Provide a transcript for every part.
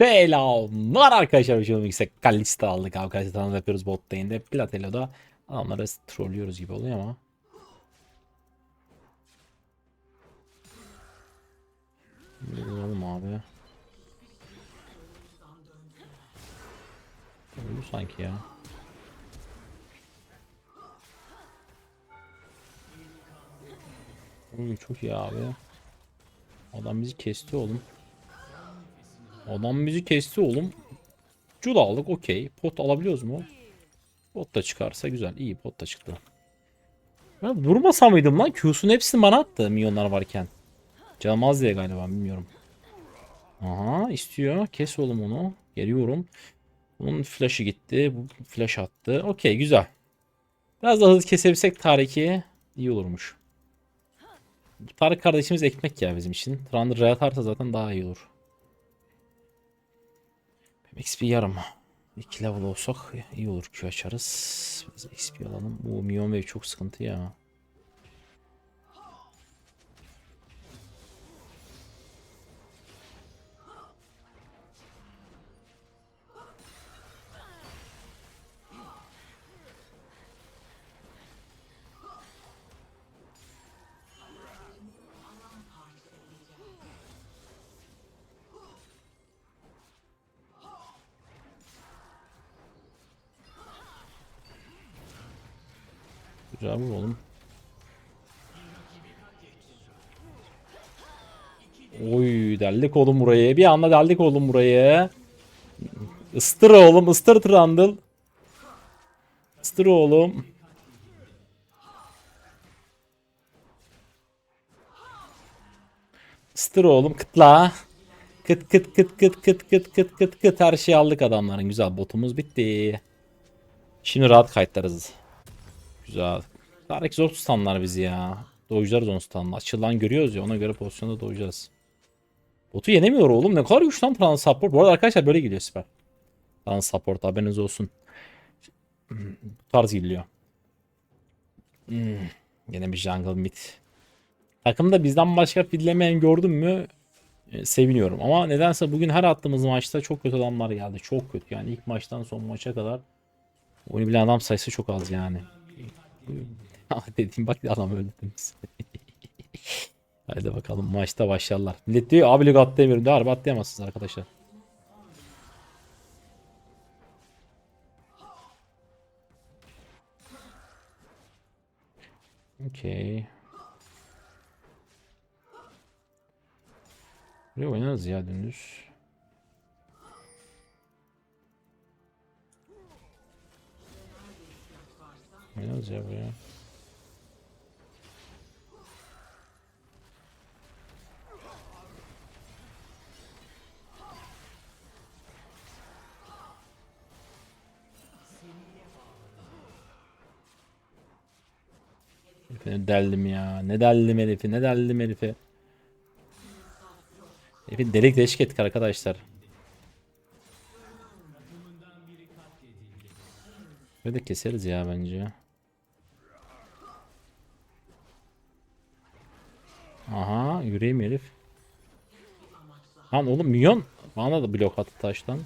Selamlar arkadaşlar. Şu yüksek Kalista aldık abi. Kalista'dan yapıyoruz bot lane'de. Platelo'da adamları trollüyoruz gibi oluyor ama. Oğlum abi. Öldü sanki ya. Oy, çok iyi abi. Adam bizi kesti oğlum. Adam bizi kesti oğlum. Cul aldık okey. Pot alabiliyoruz mu? Pot da çıkarsa güzel. İyi pot da çıktı. Ben vurmasa mıydım lan? Q'sun hepsini bana attı milyonlar varken. Canım az diye galiba bilmiyorum. Aha istiyor. Kes oğlum onu. Geliyorum. Bunun flash'ı gitti. Bu flash attı. Okey güzel. Biraz daha hızlı kesebilsek Tarık'ı iyi olurmuş. Tarık kardeşimiz ekmek ya bizim için. Trundle Ray atarsa zaten daha iyi olur. XP yarım. 2 level olsak iyi olur Q açarız. Biraz XP alalım. Bu Mion çok sıkıntı ya. Güzel vur oğlum. Oy deldik oğlum burayı. Bir anda deldik oğlum burayı. Istır oğlum ıstır Trundle. Istır oğlum. Istır oğlum kıtla. Kıt kıt kıt kıt kıt kıt kıt kıt kıt her şeyi aldık adamların. Güzel botumuz bitti. Şimdi rahat kayıtlarız. Güzel. Tarık zor tutanlar bizi ya. Doyacağız onu tutanlar. Açılan görüyoruz ya ona göre pozisyonda doyacağız. Botu yenemiyor oğlum. Ne kadar güçlü lan Trans Support. Bu arada arkadaşlar böyle geliyor süper. Trans Support haberiniz olsun. Bu tarz geliyor. Hmm. Yine bir jungle mid. Takımda bizden başka fidlemeyen gördüm mü e, seviniyorum. Ama nedense bugün her attığımız maçta çok kötü adamlar geldi. Çok kötü yani ilk maçtan son maça kadar oyunu bilen adam sayısı çok az yani. Ah dediğim bak adam öldü demiş. Haydi bakalım maçta başlarlar. Millet diyor abi lig atlayamıyorum. Harbi atlayamazsınız arkadaşlar. Okey. Buraya oynarız ya dümdüz. Oynarız ya buraya. Ne deldim ya. Ne deldim herifi. Ne deldim herifi. Herifi delik deşik ettik arkadaşlar. Böyle de keseriz ya bence. Aha yüreğim herif. Lan oğlum milyon. Bana da blok attı taştan.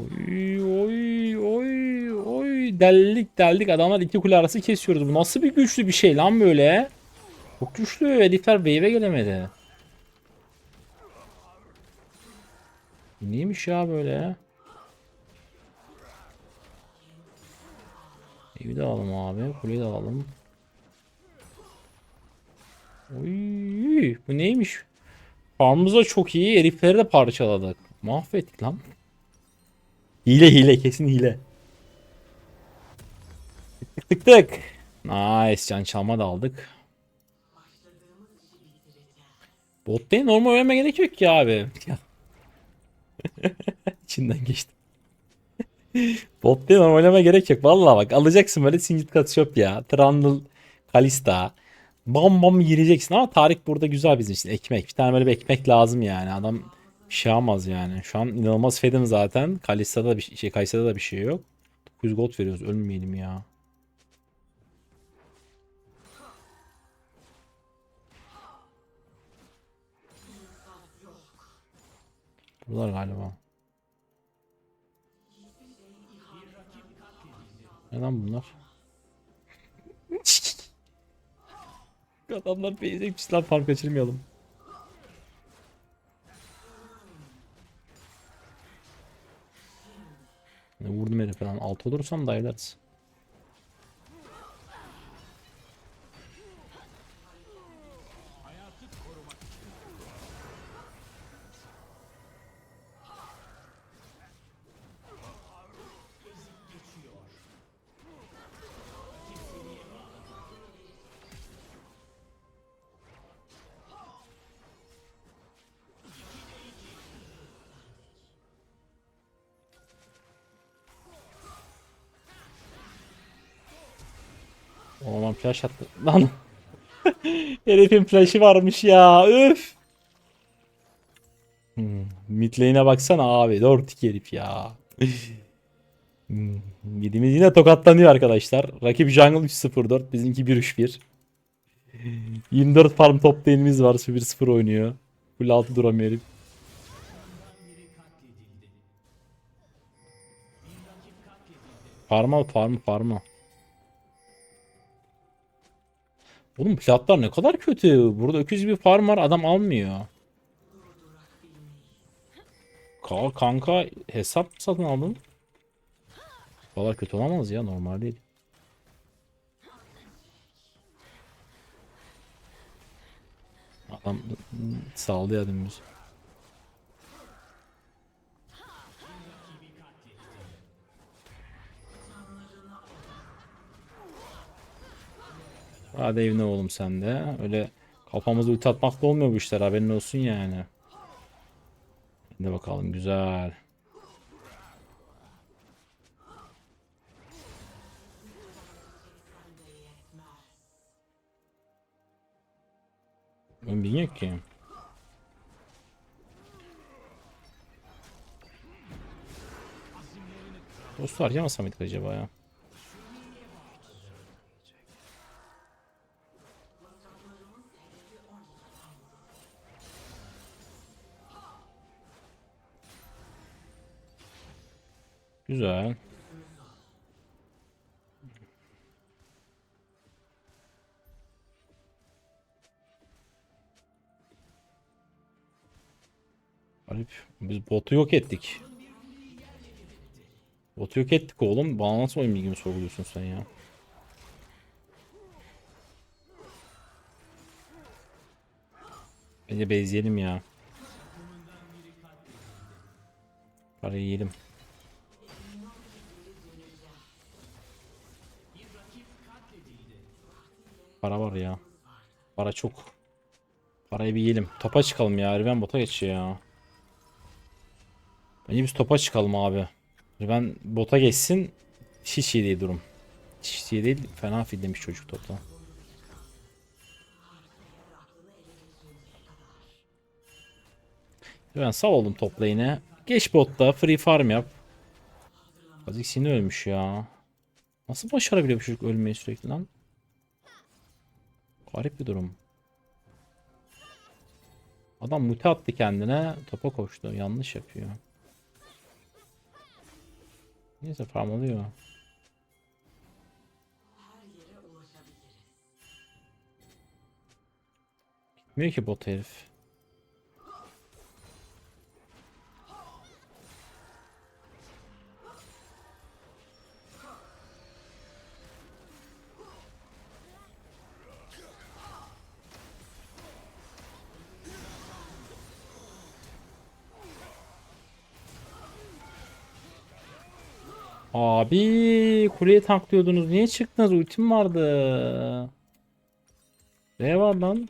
Oy oy oy oy deldik deldik adamlar iki kule arası kesiyoruz. Bu nasıl bir güçlü bir şey lan böyle? Çok güçlü. Herifler wave'e gelemedi. Neymiş ya böyle? Evi de alalım abi. Kuleyi de alalım. Oy, bu neymiş? Farmımız da çok iyi. Herifleri de parçaladık. Mahvettik lan. Hile hile kesin hile. Tık tık tık. Nice can çalma da aldık. Bot değil normal oynamaya gerek yok ki abi. İçinden geçtim. Bot diye normal oynamaya gerek yok. Vallahi bak alacaksın böyle Singit Katışop ya. Trundle, Kalista. Bam bam gireceksin ama Tarık burada güzel bizim için. Ekmek. Bir tane böyle bir ekmek lazım yani. Adam şey almaz yani. Şu an inanılmaz fedim zaten. Kalista'da bir şey, Kalista'da da bir şey yok. 900 gold veriyoruz. Ölmeyelim ya. Bunlar galiba. Neden bunlar? Adamlar beyzekmiş lan fark kaçırmayalım. Alt olursam dayılarız. Oğlan flash attı. Lan. Herifin flash'i varmış ya. Üf. Hmm. Mid lane'e baksana abi. Dört herif ya. Hmm. Midimiz yine tokatlanıyor arkadaşlar. Rakip jungle 3-0-4. Bizimki 1-3-1. 24 farm top lane'imiz var. 1-0 oynuyor. Full altı duramıyor herif. Farm al farm farm al. Oğlum fiyatlar ne kadar kötü. Burada öküz bir farm var adam almıyor. Ka kanka hesap satın aldın? Kadar kötü olamaz ya normal değil. Adam saldı ya dümdüz. Hadi evine oğlum sen de. Öyle kafamızı ulti atmakla olmuyor bu işler haberin olsun yani. Hadi bakalım güzel. Ben bilmiyorum ki. Dostu harcamasam mıydık acaba ya? Güzel. Garip. Biz botu yok ettik. Botu yok ettik oğlum. Bana nasıl oyun bilgimi sorguluyorsun sen ya? Bence bezleyelim ya. Parayı yiyelim. Para var ya. Para çok. Parayı bir yiyelim. Topa çıkalım ya. Riven bota geçiyor ya. Bence biz topa çıkalım abi. Riven bota geçsin. Hiç iyi değil durum. Hiç iyi değil. Fena fil demiş çocuk topta. Riven sağ oldum top lane'e. Geç botta. Free farm yap. Kha'Zix yine ölmüş ya. Nasıl başarabiliyor bu çocuk ölmeyi sürekli lan? Garip bir durum. Adam multi attı kendine. Topa koştu. Yanlış yapıyor. Neyse farm alıyor. Gitmiyor ki bot herif. Abi kuleye tanklıyordunuz. Niye çıktınız? Ultim vardı. Ne var lan?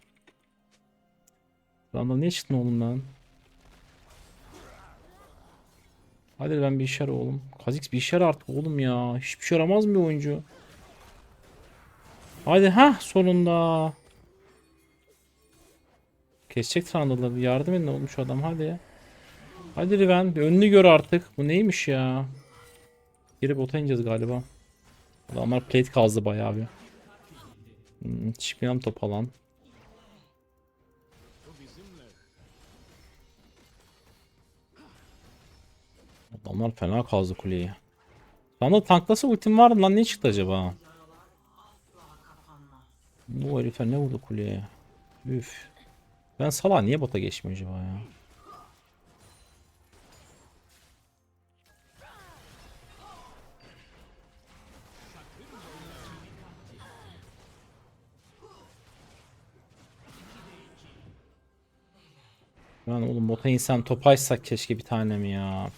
Lan niye çıktın oğlum lan? Hadi ben bir işe oğlum. Kha'Zix bir işe artık oğlum ya. Hiçbir şey yaramaz mı oyuncu? Hadi ha sonunda. Kesecek. Bir yardım edin oğlum şu adam hadi. Hadi Riven bir önünü gör artık. Bu neymiş ya? Geri bota ineceğiz galiba. Adamlar plate kazdı bayağı bir. Hmm, çıkmayan top alan. Adamlar fena kazdı kuleyi. Sana tanklasa ultim var mı lan ne çıktı acaba? Bu herifler ne vurdu kuleye? Üf. Ben sala niye bota geçmiyor acaba ya? Lan oğlum bota insan topaysak keşke bir tanem ya.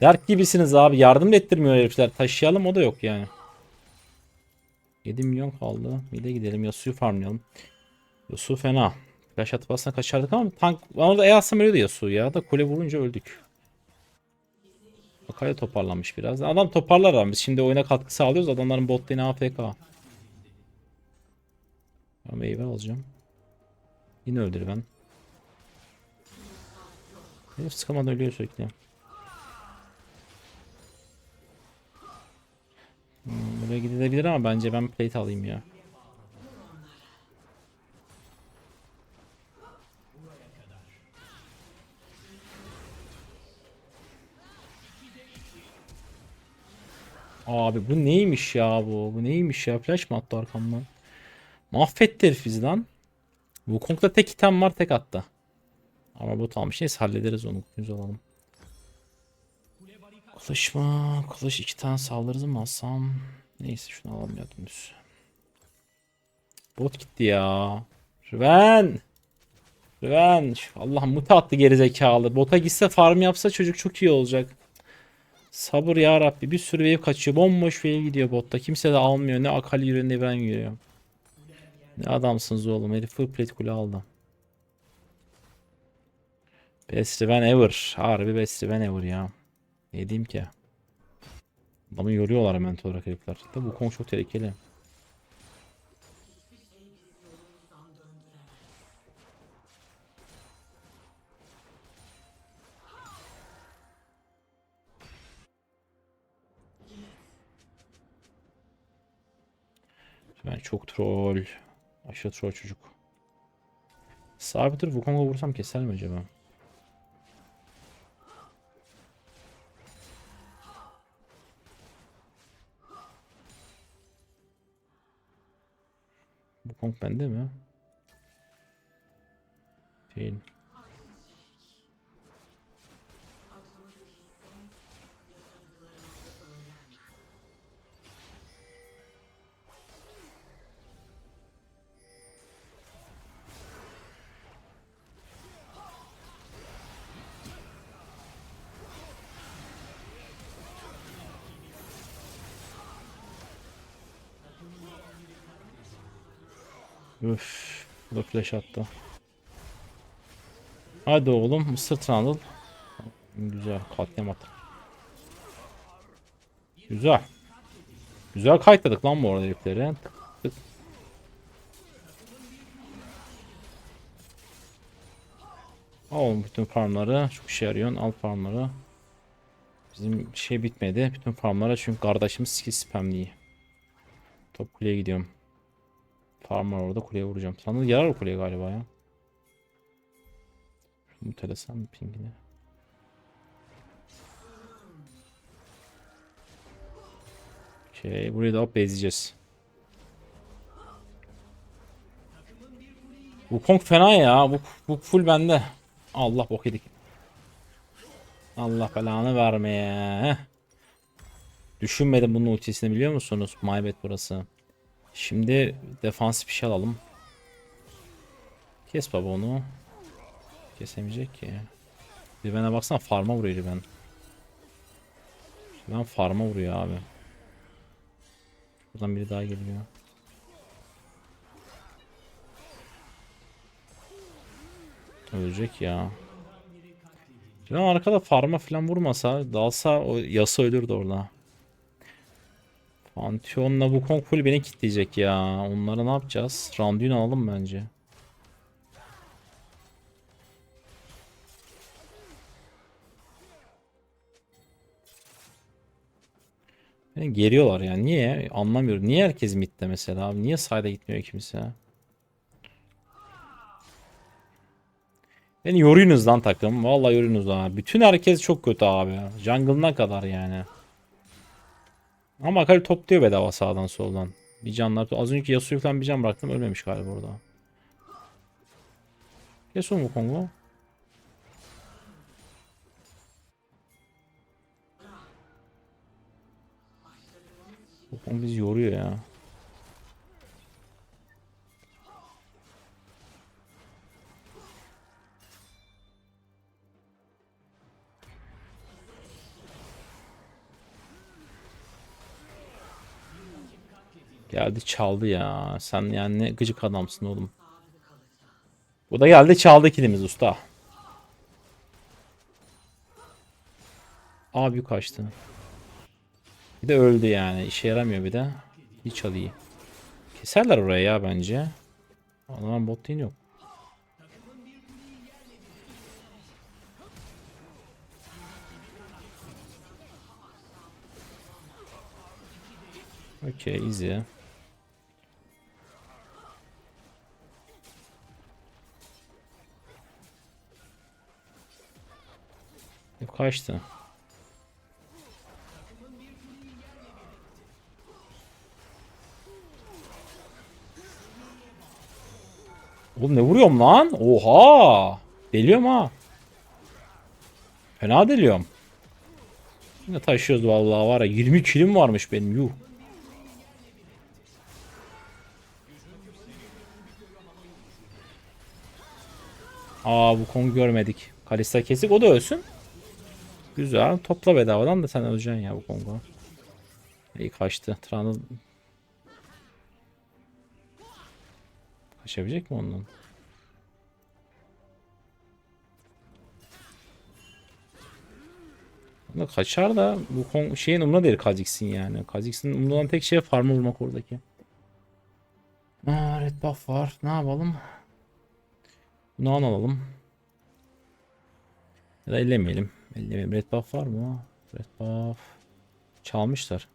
Dert gibisiniz abi. Yardım da ettirmiyor herifler. Taşıyalım o da yok yani. 7 milyon kaldı. Bir de gidelim Yasuo'yu farmlayalım. Yasuo fena. Flash atıp aslında kaçardık ama tank orada E atsam ölüyordu Yasuo ya da kule vurunca öldük. Akaya toparlanmış biraz. Adam toparlar ama biz şimdi oyuna katkı sağlıyoruz. Adamların bot lane'i AFK. Ben meyve alacağım. Yine öldür ben. Herif sıkamadan ölüyor sürekli. Hmm, buraya gidilebilir ama bence ben plate alayım ya. Abi bu neymiş ya bu? Bu neymiş ya? Flash mı attı arkamdan? Mahvetti herif lan. Wukong'da tek item var tek attı. Ama bu almış. Neyse hallederiz onu. Güzel olalım. Kılıç mı? Kılıç iki tane saldırırız mı alsam? Neyse şunu alalım ya dümdüz. Bot gitti ya. Rüven. Rüven. Allah muta attı geri zekalı. Bota gitse farm yapsa çocuk çok iyi olacak. Sabır ya Rabbi. Bir sürü wave kaçıyor. Bomboş wave gidiyor botta. Kimse de almıyor. Ne Akali yürüyor ne ben yürüyorum. Ne adamsınız oğlum. Herif full plate kule aldı. Best Riven ever. Harbi best Riven ever ya. Ne diyeyim ki? Adamı yoruyorlar hemen olarak herifler. Da bu konu çok tehlikeli. Ben çok troll. Aşırı troll çocuk. Sabittir Wukong'a vursam keser mi acaba? Bende mi? Değil. Üf. Bu da flash attı. Hadi oğlum Mısır Trundle. Güzel katliam attı. Güzel. Güzel kayıtladık lan bu arada herifleri. Tık tık. Al bütün farmları. Çok işe yarıyor. Al farmları. Bizim şey bitmedi. Bütün farmlara çünkü kardeşimiz skill spamliyor. Top kuleye gidiyorum. Farm var orada kuleye vuracağım. Sana yarar o kuleye galiba ya. Şunu telesem mi pingine? Okey burayı da bezleyeceğiz. Bu Kong fena ya. Bu, bu full bende. Allah bok yedik. Allah belanı vermeye. Düşünmedim bunun ultisini biliyor musunuz? Maybet burası. Şimdi defansif bir şey alalım. Kes baba onu. Kesemeyecek ki. Riven'e baksana farma vuruyor Riven. Riven farma vuruyor abi. Buradan biri daha geliyor. Ölecek ya. Dün arkada farma falan vurmasa dalsa o yasa ölürdü orada. Pantheon'la Wukong full beni kitleyecek ya. Onları ne yapacağız? Randuin alalım bence. Beni geriyorlar yani. Niye? Anlamıyorum. Niye herkes midde mesela abi? Niye side'a gitmiyor kimse? Beni yoruyorsunuz lan takım. Vallahi yoruyorsunuz ha. Bütün herkes çok kötü abi. Jungle'ına kadar yani. Ama Akali topluyor bedava sağdan soldan. Bir canlar. Az önceki Yasuo'yu falan bir can bıraktım. Ölmemiş galiba orada. Kes mu Kongo? Bu Kongo bizi yoruyor ya. Geldi çaldı ya. Sen yani ne gıcık adamsın oğlum. Bu da geldi çaldı kilimiz usta. Abi kaçtı. Bir de öldü yani. İşe yaramıyor bir de. Bir çalıyı. Keserler oraya ya bence. Adamın bot değil yok. Okey easy. Yok, Kaçtı. Oğlum ne vuruyorum lan? Oha! Deliyorum ha. Fena deliyorum. Yine taşıyoruz vallahi var ya 20 kilim varmış benim yuh. Aa bu konu görmedik. Kalista kesik o da ölsün. Güzel. Topla bedavadan da sen öleceksin ya bu Kongo. İyi kaçtı. Tran'ı Kaçabilecek mi ondan? Ama kaçar da bu Kong şeyin umurunda değil Kha'Zix'in yani. Kha'Zix'in umurunda olan tek şey farmı vurmak oradaki. Aa, red buff var. Ne yapalım? Bunu alalım. Ya da ellemeyelim. Ellemeyelim. Red buff var mı? Red buff. Çalmışlar.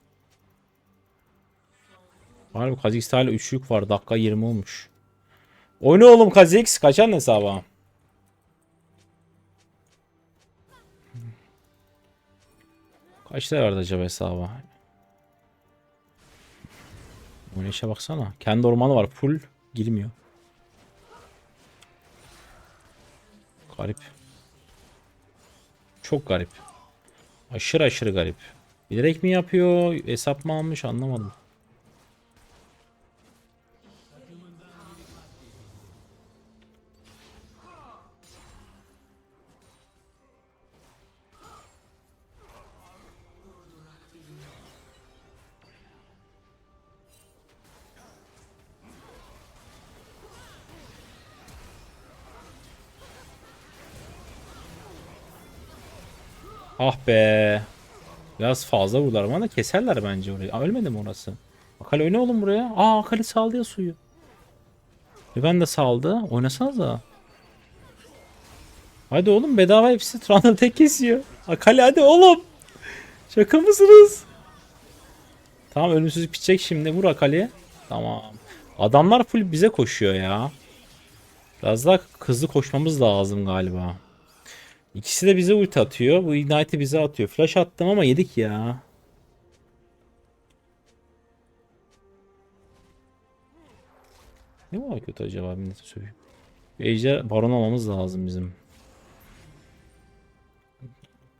Var mı? Kha'Zix'te hala 3 yük var. Dakika 20 olmuş. Oyna oğlum Kha'Zix. Kaçan hesaba. Kaç lira verdi acaba hesaba? Oynayışa baksana. Kendi ormanı var. Full girmiyor. Garip. Çok garip. Aşırı aşırı garip. Bilerek mi yapıyor? Hesap mı almış anlamadım. Be. Biraz fazla vurdular ama keserler bence orayı. Aa, ölmedi mi orası? Akali oyna oğlum buraya. Aa Akali saldı ya suyu. Ve ben de saldı. Oynasanız da. Hadi oğlum bedava hepsi Trundle tek kesiyor. Akali hadi oğlum. Şaka mısınız? Tamam ölümsüzlük bitecek şimdi. Vur Akali'ye. Tamam. Adamlar full bize koşuyor ya. Biraz daha hızlı koşmamız lazım galiba. İkisi de bize ulti atıyor. Bu Ignite'i bize atıyor. Flash attım ama yedik ya. Ne var kötü acaba millete söyleyeyim. Bir Ejder baron almamız lazım bizim.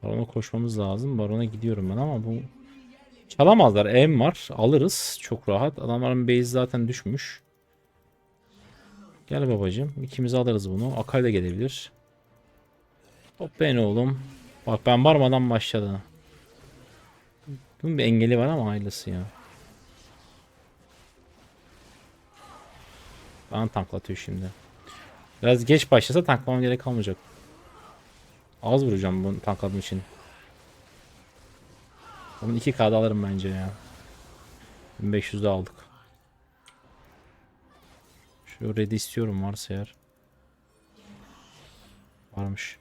Barona koşmamız lazım. Barona gidiyorum ben ama bu çalamazlar. M var. Alırız. Çok rahat. Adamların base zaten düşmüş. Gel babacım. İkimiz alırız bunu. Akal da gelebilir. Hop ben oğlum. Bak ben varmadan başladı. Bunun bir engeli var ama hayırlısı ya. Bana tanklatıyor şimdi. Biraz geç başlasa tanklamam gerek kalmayacak. Az vuracağım bunu tankladım için. Onun 2K'da alırım bence ya. 1500'de aldık. Şu ready istiyorum varsa eğer. Varmış.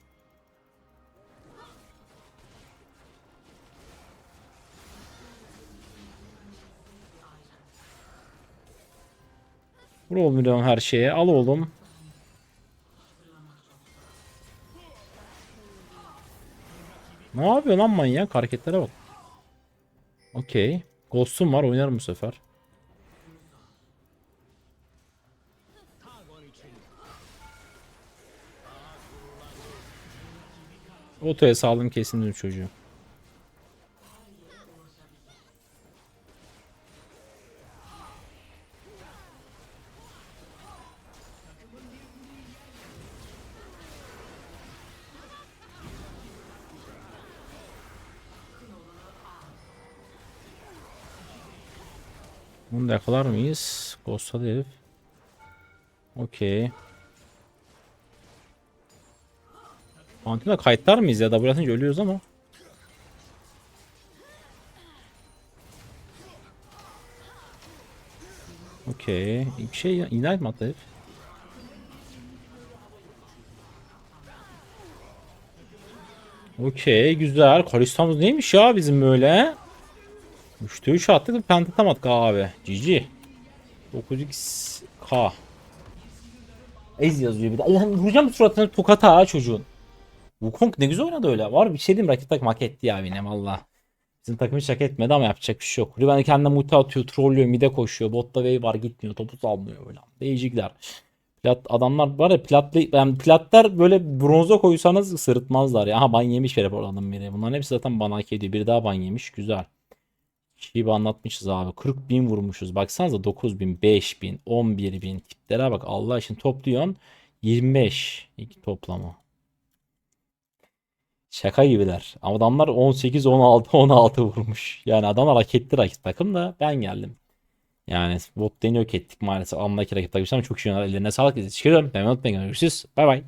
Vur oğlum her şeye. Al oğlum. Ne yapıyor lan manyak? Hareketlere bak. Okey. Ghost'um var oynarım bu sefer. Otoya sağlam kesin çocuğu. Bunu da yakalar mıyız? Ghost'a herif. Okey. Pantheon'a kayıtlar mıyız ya? W atınca ölüyoruz ama. Okey. Bir şey ignite mi attı? Okey güzel. Kalistamız neymiş ya bizim böyle? 3'te 3 attık pentatam attık abi. GG. 9x Ez yazıyor bir de. Yani vuracağım suratına tokata ha çocuğun. Wukong ne güzel oynadı öyle. Var bir şey diyeyim rakip takım hak etti ya yine valla. Bizim takım hiç hak etmedi ama yapacak bir şey yok. Riven kendine multi atıyor, trollüyor, mide koşuyor. Botta wave var gitmiyor, topu salmıyor böyle. Değişikler. Plat adamlar var ya platlı yani platlar böyle bronza koysanız sırıtmazlar ya. Aha ban yemiş verip oradan biri. Bunların hepsi zaten ban hak ediyor. Biri daha ban yemiş. Güzel. Şeyi anlatmışız abi. 40 bin vurmuşuz. Baksanıza 9 bin, 5 bin, 11 bin. Tiplere bak Allah için topluyorsun. 25 iki toplamı. Şaka gibiler. Ama adamlar 18, 16, 16 vurmuş. Yani adamlar hak etti rakip takım da ben geldim. Yani bot deniyor yok ettik maalesef. Anındaki rakip takım çok iyi oynadılar. Ellerine sağlık. Teşekkür ederim. Beğenmeyi unutmayın. Görüşürüz. Bay bay.